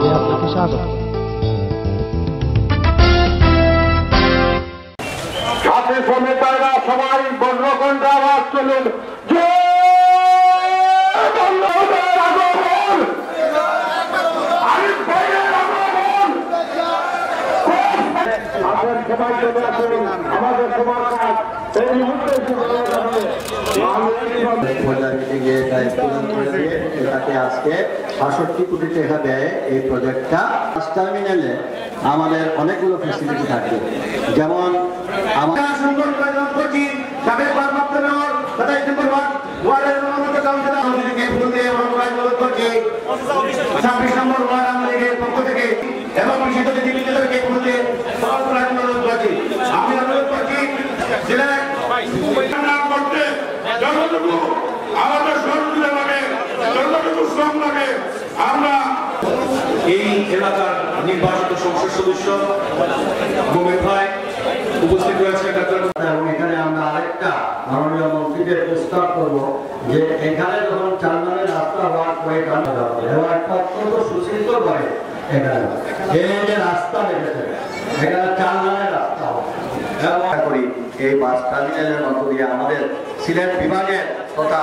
সংবাদে আপনাকে স্বাগত সাথে সমেতারা সবাই বর্ণকণ্ঠ আওয়াজ তুলুন যে বর্ণকণ্ঠের আগমন! আরিফ ভাইয়ের আগমন! আপনার সবাই চলে আসুন আমাদের সবার কাজ এই মুহূর্তে এটাকে আজকে বাষট্টি কোটি টাকা দেয় এই প্রজেক্টটা। বাস টার্মিনালে আমাদের অনেকগুলো ফেসিলিটি থাকবে। যেমন আমার সুন্দর করে যোগ করছি সাবেক ভারপ্রাপ্ত মেয়র তথা ডিসেম্বর ওয়ার্ড ওয়ার্ডের মনোনীত কাউন্সিলর আমাদেরকে ফুল দিয়ে অনুপ্রায় অনুরোধ করছি ছাব্বিশ নম্বর ওয়ার্ড আমাদের পক্ষ থেকে এবং বিশেষ জীবিতদেরকে ফুল দিয়ে অনুপ্রায় অনুরোধ করছি আমি অনুরোধ করছি সিলেট নাম করতে যতটুকু আমাদের সহযোগিতা লাগে যতটুকু শ্রম লাগে আমরা এই এলাকার নির্বাচিত সংসদ সদস্য মোমেন ভাই উপস্থিত রয়েছে এবং এখানে আমরা আরেকটা মাননীয় মন্ত্রীকে প্রস্তাব করব যে এখানে যখন চারমানের রাস্তা ওয়ার্ক করে কাটা যাবে ওয়ার্কটা অত্যন্ত সুশৃঙ্খল করে এখানে এই যে রাস্তা এখানে চারমানের রাস্তা এবং করি এই বাস টার্মিনালের মধ্য দিয়ে আমাদের সিলেট বিভাগের তথা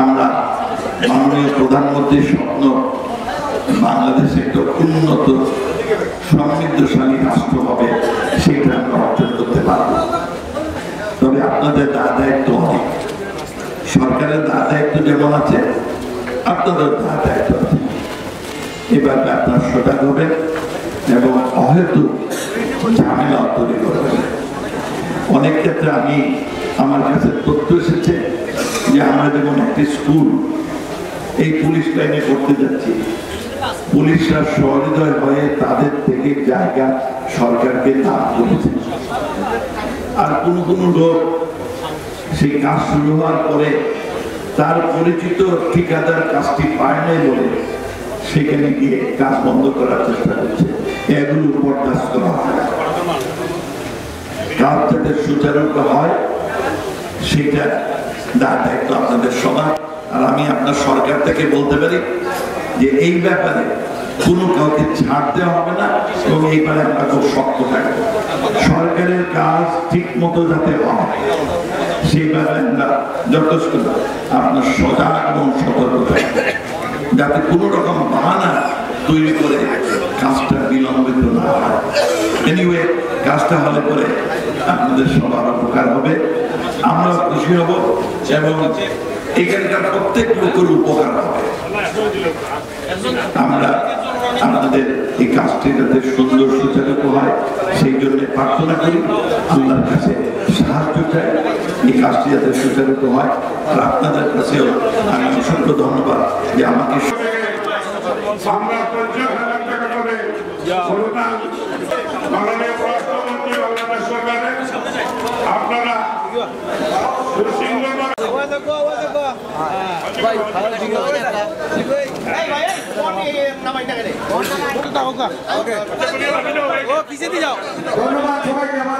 আমরা মাননীয় প্রধানমন্ত্রীর স্বপ্ন বাংলাদেশে একটা উন্নত সমৃদ্ধশালী রাষ্ট্র হবে, সেটা আমরা অর্জন করতে পারব। তবে আপনাদের দায় দায়িত্ব অনেক। সরকারের দায় দায়িত্ব যেমন আছে, আপনাদের দায় দায়িত্ব আছে। এবার আপনার সজাগ হবেন এবং অহেতু ঝামেলা তৈরি করবেন। অনেক ক্ষেত্রে আমি আমার কাছে তথ্য যে আমরা যেমন একটি স্কুল, এই পুলিশ লাইনে করতে যাচ্ছি। পুলিশরা সহৃদয় হয়ে তাদের থেকে জায়গা সরকারকে দান করেছে। আর কোন কোন লোক সেই কাজ শুরু হওয়ার পরে তার পরিচিত ঠিকাদার কাজটি পায় নাই বলে সেখানে গিয়ে কাজ বন্ধ করার চেষ্টা করছে। এগুলো বরদাস্ত করা হয়। কাজ যাতে সুচারুরূপে হয়, সেটা আপনাদের সবার আর আমি আপনার সরকার থেকে বলতে পারি যে এই ব্যাপারে কোনো কাউকে ছাড় দেওয়া হবে না এবং এইবারে আমরা খুব শক্ত থাকব। সরকারের কাজ ঠিক মতো যাতে হয়, সেই ব্যাপারে আমরা যথেষ্ট আপনার সজাগ এবং সতর্ক থাকব। যাতে কোনো রকম বাহানা তৈরি করে কাজটা বিলম্বিত না। হয় কাজটা হলে পরে আপনাদের সবার উপকার হবে। আমরা খুশি হব এবং এখানকার প্রত্যেক লোকের উপকার হবে। আমরা আপনাদের এই কাজটি যাতে সুন্দর সুচারু হয়, সেই জন্য প্রার্থনা করি। আল্লাহর কাছে সাহায্য চাই এই কাজটি যাতে সুচারু হয়। আর আপনাদের কাছেও আমি অসংখ্য ধন্যবাদ যে আমাকে আমরা করে মাননীয় পররাষ্ট্রমন্ত্রী বাংলাদেশ সরকারের আপনারা ধন্যবাদ সবাইকে আমাদের